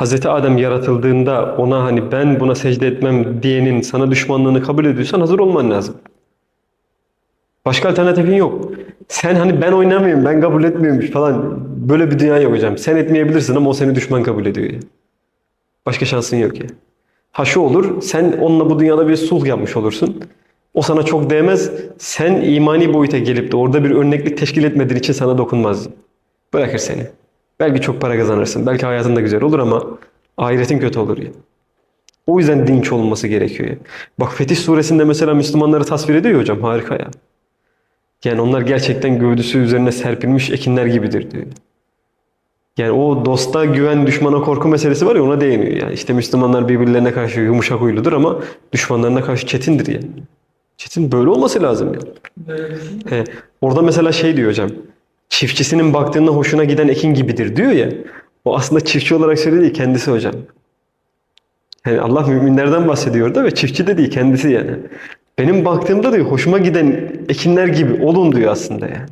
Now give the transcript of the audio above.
Hazreti Adem yaratıldığında ona hani ben buna secde etmem diyenin sana düşmanlığını kabul ediyorsan hazır olman lazım. Başka alternatifin yok. Sen hani ben oynamıyorum, ben kabul etmiyormuş falan böyle bir dünya yok hocam. Sen etmeyebilirsin ama o seni düşman kabul ediyor. Başka şansın yok ya. Ha şu olur, sen onunla bu dünyada bir sulh yapmış olursun. O sana çok değmez. Sen imani boyuta gelip de orada bir örneklik teşkil etmediğin için sana dokunmaz. Bırakır seni. Belki çok para kazanırsın. Belki hayatın da güzel olur ama ahiretin kötü olur ya. O yüzden dinç olması gerekiyor ya. Bak Fetih suresinde mesela Müslümanları tasvir ediyor ya hocam. Harika ya. Yani onlar gerçekten gövdüsü üzerine serpilmiş ekinler gibidir diyor. Yani o dosta güven, düşmana korku meselesi var ya ona değiniyor. Yani işte Müslümanlar birbirlerine karşı yumuşak huyludur ama düşmanlarına karşı çetindir yani. Çetin böyle olması lazım yani. He, orada mesela şey diyor hocam. Çiftçisinin baktığında hoşuna giden ekin gibidir diyor ya. O aslında çiftçi olarak söylediği kendisi hocam. Yani Allah müminlerden bahsediyor da ve çiftçi de değil kendisi yani. Benim baktığımda diyor hoşuma giden ekinler gibi olun diyor aslında yani.